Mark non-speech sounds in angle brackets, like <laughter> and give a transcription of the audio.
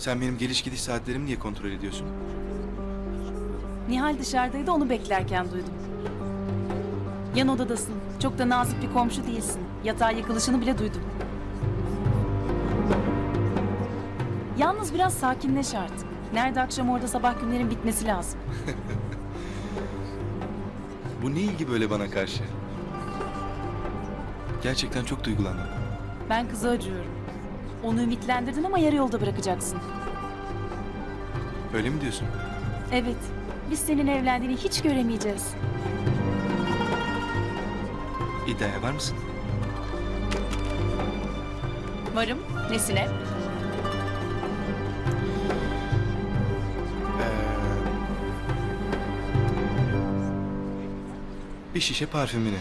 Sen benim geliş gidiş saatlerimi niye kontrol ediyorsun? Nihal dışarıdaydı onu beklerken duydum. Yan odadasın. Çok da nazik bir komşu değilsin. Yatağa yıkılışını bile duydum. Yalnız biraz sakinleş artık. Nerede akşam orada sabah günlerin bitmesi lazım. <laughs> Bu ne ilgi böyle bana karşı? Gerçekten çok duygulandım. Ben kıza acıyorum. Onu ümitlendirdin ama yarı yolda bırakacaksın. Öyle mi diyorsun? Evet, biz senin evlendiğini hiç göremeyeceğiz. İddiaya var mısın? Varım. Nesine? Ee, bir şişe parfümünü.